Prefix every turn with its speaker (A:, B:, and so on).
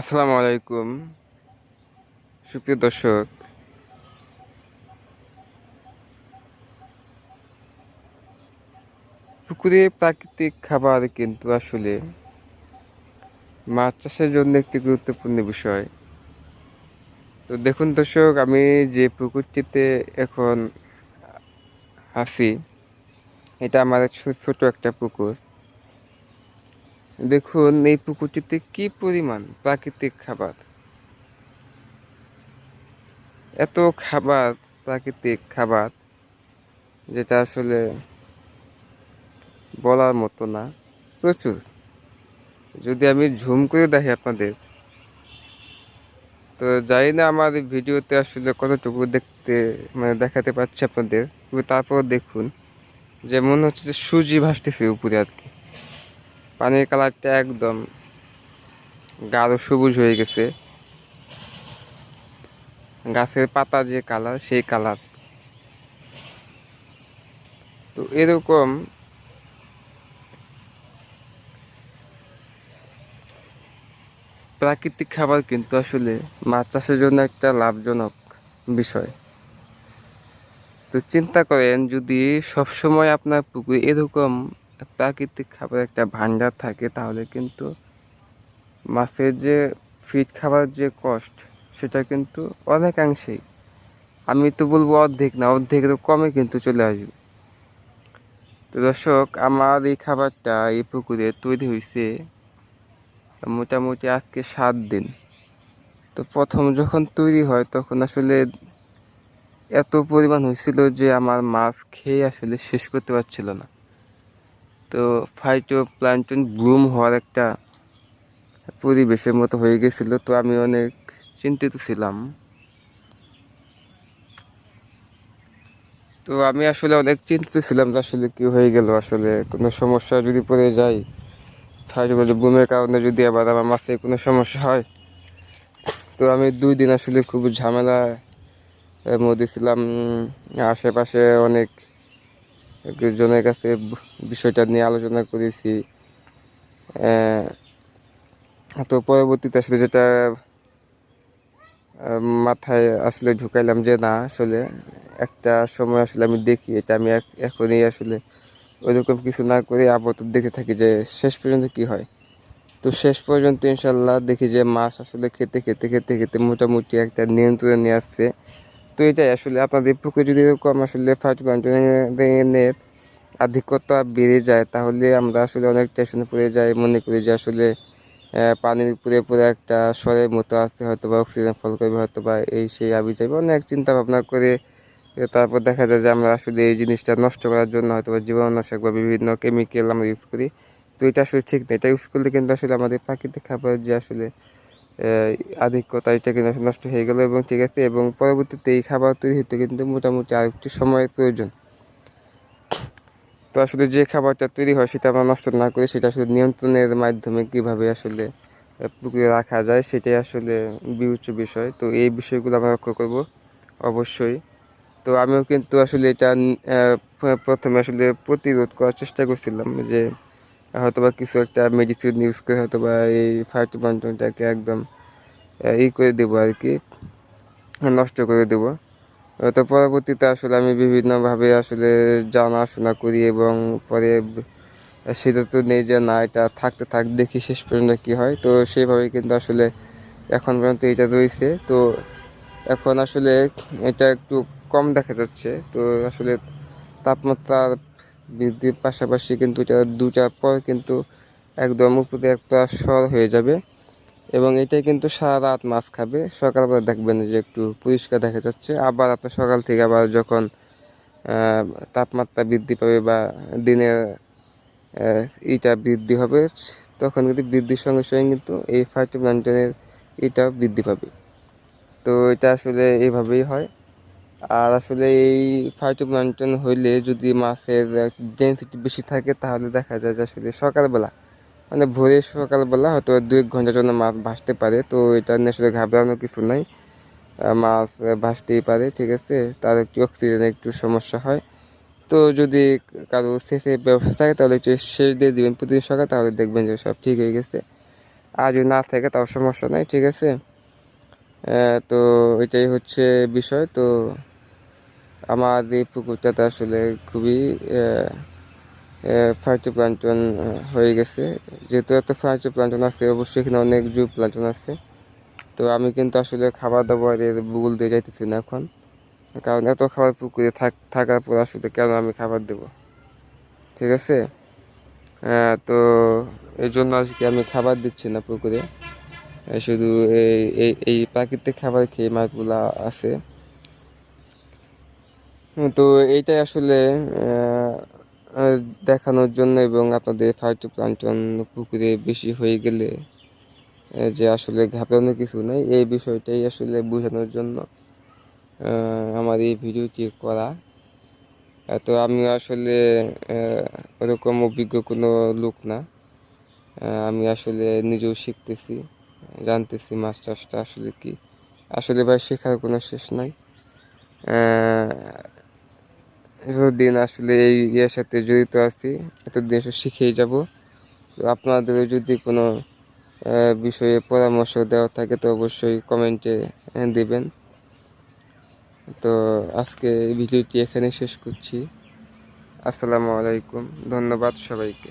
A: আসসালামু আলাইকুম। সুপ্রিয় দর্শক, পুকুরে প্রাকৃতিক খাবার কিন্তু আসলে মাছ চাষের জন্য একটি গুরুত্বপূর্ণ বিষয়। তো দেখুন দর্শক, আমি যে পুকুরটিতে এখন আছি, এটা আমার ছোট একটা পুকুর। দেখুন, এই পুকুরটিতে কি পরিমাণ প্রাকৃতিক খাবার? এত খাবার, প্রাকৃতিক খাবার, যেটা আসলে বলার মতো না। প্রচুর। যদি আমি ঝুম করে দেখি আপনাদের, তো জানি না আমার ভিডিওতে আসলে কতটুকু দেখতে মানে দেখাতে পাচ্ছি আপনাদের। তারপর দেখুন যে মনে হচ্ছে যে সুজি ভাসতেছে উপরে আর কি। পানির কালারটা একদম গাঢ় সবুজ হয়ে গেছে। গাছের পাতা যে কালার, সেই কালার। তো এরকম প্রাকৃতিক খাবার কিন্তু আসলে মাছ চাষের জন্য একটা লাভজনক বিষয়। তো চিন্তা করেন, যদি সবসময় আপনার পুকুরে এরকম প্রাকৃতিক খাবার একটা ভান্ডার থাকে, তাহলে কিন্তু মাছের যে ফিড খাবার যে কষ্ট সেটা কিন্তু অনেকাংশেই। আমি তো বলব অর্ধেক না অর্ধেকের কমে কিন্তু চলে আসবে। তো দর্শক, আমার এই খাবারটা, এই পুকুরে তৈরি হয়েছে মোটামুটি আজকে সাত দিন। তো প্রথম যখন তৈরি হয়, তখন আসলে এত পরিমাণ হয়েছিল যে আমার মাছ খেয়ে আসলে শেষ করতে পারছিল না। তো ফাইটো প্লান্টন ব্লুম হওয়ার একটা পরিবেশের মতো হয়ে গেছিল, তো আমি অনেক চিন্তিত ছিলাম। তো আমি আসলে অনেক চিন্তিত ছিলাম যে আসলে কি হয়ে গেল, আসলে কোনো সমস্যা যদি পড়ে যায় ফাইটোগুলো বুমের কারণে যদি আবার আমার মাছে কোনো সমস্যা হয়। তো আমি দুই দিন আসলে খুব ঝামেলা মধ্যে ছিলাম, আশেপাশে অনেক জনের কাছে বিষয়টা নিয়ে আলোচনা করেছি। তো পরবর্তীতে আসলে যেটা মাথায় আসলে ঢুকাইলাম যে না, আসলে একটা সময় আসলে আমি দেখি, এটা আমি এখনই আসলে ওইরকম কিছু না করে আপাতত দেখে থাকি যে শেষ পর্যন্ত কি হয়। তো শেষ পর্যন্ত ইনশাল্লাহ দেখি যে মাছ আসলে খেতে খেতে খেতে খেতে মোটামুটি একটা নিয়ন্ত্রণে নিয়ে আসছে। তো এটাই আসলে আপনাদের পুকুরে যদি এরকম আসলে ফার্স্ট কন্টেনের আধিক্যতা বেড়ে যায়, তাহলে আমরা আসলে অনেক টেনশনে পড়ে যাই। মনে করি যে আসলে পানির উপরে পুরো একটা স্বরের মতো আসতে হয়তো বা অক্সিজেন ফল করবে হয়তো বা এই সেই আবি যাবে, অনেক চিন্তা ভাবনা করে তারপর দেখা যায় যে আমরা আসলে এই জিনিসটা নষ্ট করার জন্য হয়তো বা জীবাণুনাশক বা বিভিন্ন কেমিক্যাল আমরা ইউজ করি। তো এটা আসলে ঠিক না, এটা ইউজ করলে কিন্তু আসলে আমাদের প্রাকৃতিক খাবার যে আসলে আধিক্যতা এটা কিন্তু নষ্ট হয়ে গেল এবং ঠিক আছে, এবং পরবর্তীতে এই খাবার তৈরি হতে কিন্তু মোটামুটি আর একটু সময়ের প্রয়োজন। তো আসলে যে খাবারটা তৈরি হয় সেটা আমরা নষ্ট না করে সেটা আসলে নিয়ন্ত্রণের মাধ্যমে কীভাবে আসলে পুকুরে রাখা যায় সেটাই আসলে বিবেচ্য বিষয়। তো এই বিষয়গুলো আমরা লক্ষ্য করব অবশ্যই। তো আমিও কিন্তু আসলে এটা প্রথমে আসলে প্রতিরোধ করার চেষ্টা করছিলাম যে হয়তোবা কিছু একটা মেডিসিন ইউজ করে হয়তো বা এই ফাইটোপ্লাঙ্কটনটাকে একদম ই করে দেবো আর কি নষ্ট করে দেবো। তো পরবর্তীতে আসলে আমি বিভিন্নভাবে আসলে জানাশোনা করি এবং পরে ব- তো নেই যে না, এটা থাকতে থাক, দেখি শেষ পর্যন্ত কি হয়। তো সেইভাবে কিন্তু আসলে এখন পর্যন্ত এটা রয়েছে। তো এখন আসলে এটা একটু কম দেখা যাচ্ছে। তো আসলে তাপমাত্রা বৃদ্ধির পাশাপাশি কিন্তু এটা দুটার পর কিন্তু একদম উপরে একটা স্বর হয়ে যাবে এবং এটাই কিন্তু সারা রাত মাছ খাবে। সকালবেলা দেখবেন যে একটু পরিষ্কার দেখা যাচ্ছে। আবার আপনার সকাল থেকে আবার যখন তাপমাত্রা বৃদ্ধি পাবে বা দিনের ইটা বৃদ্ধি হবে, তখন কিন্তু বৃদ্ধির সঙ্গে সঙ্গে কিন্তু এই ফাইটোপ্লাঙ্কটনের ইটাও বৃদ্ধি পাবে। তো এটা আসলে এইভাবেই হয়। আর আসলে এই ফাইটোপ্লাঙ্কটন হইলে যদি মাছের ডেন্সিটি বেশি থাকে, তাহলে দেখা যায় যে আসলে সকালবেলা মানে ভোরে সকালবেলা হয়তো দু এক ঘণ্টার জন্য মাছ ভাসতে পারে। তো এটা নিয়ে আসলে ঘাবড়ানোর কিছু নাই। মাছ ভাসতেই পারে, ঠিক আছে? তার একটু অক্সিজেনের একটু সমস্যা হয়। তো যদি কারও শেষে ব্যবস্থা থাকে, তাহলে একটু শেষ দিয়ে দিবেন প্রতিদিন সকাল, তাহলে দেখবেন যে সব ঠিক হয়ে গেছে। আর যদি না থাকে, তাও সমস্যা নাই, ঠিক আছে? তো এটাই হচ্ছে বিষয়। তো আমার এই পুকুরটাতে আসলে খুবই ফাইটো প্লান্টন হয়ে গেছে। যেহেতু এত ফাইটো প্লান্টন আছে, অবশ্যই এখানে অনেক জু প্লান্টন আছে। তো আমি কিন্তু আসলে খাবার দাবারের বুল দিয়ে যাইতেছি না এখন। কারণ এত খাবার পুকুরে থাক, থাকার পর আসলে কেন আমি খাবার দেব? ঠিক আছে? তো এই জন্য আজকে আমি খাবার দিচ্ছি না পুকুরে। শুধু এই এই প্রাকৃতিক খাবার খেয়ে মাছগুলা আছে। তো এইটাই আসলে দেখানোর জন্য এবং আপনাদের ফাইটো প্লান্টন পুকুরে বেশি হয়ে গেলে যে আসলে ঘাবড়ানোর কিছু নেই, এই বিষয়টাই আসলে বোঝানোর জন্য আমার এই ভিডিওটি করা। তো আমি আসলে ওরকম অভিজ্ঞ কোনো লোক না। আমি আসলে নিজেও শিখতেছি, জানতেছি মাছ চাষটা আসলে কি। আসলে ভাই, শেখার কোনো শেষ নাই। এতদিন আসলে এই ইয়ের সাথে জড়িত আছি, এতদিন এসে শিখেই যাব। তো আপনাদের যদি কোনো বিষয়ে পরামর্শ দেওয়া থাকে তো অবশ্যই কমেন্টে দেবেন। তো আজকে ভিডিওটি এখানে শেষ করছি। আসসালামু আলাইকুম, ধন্যবাদ সবাইকে।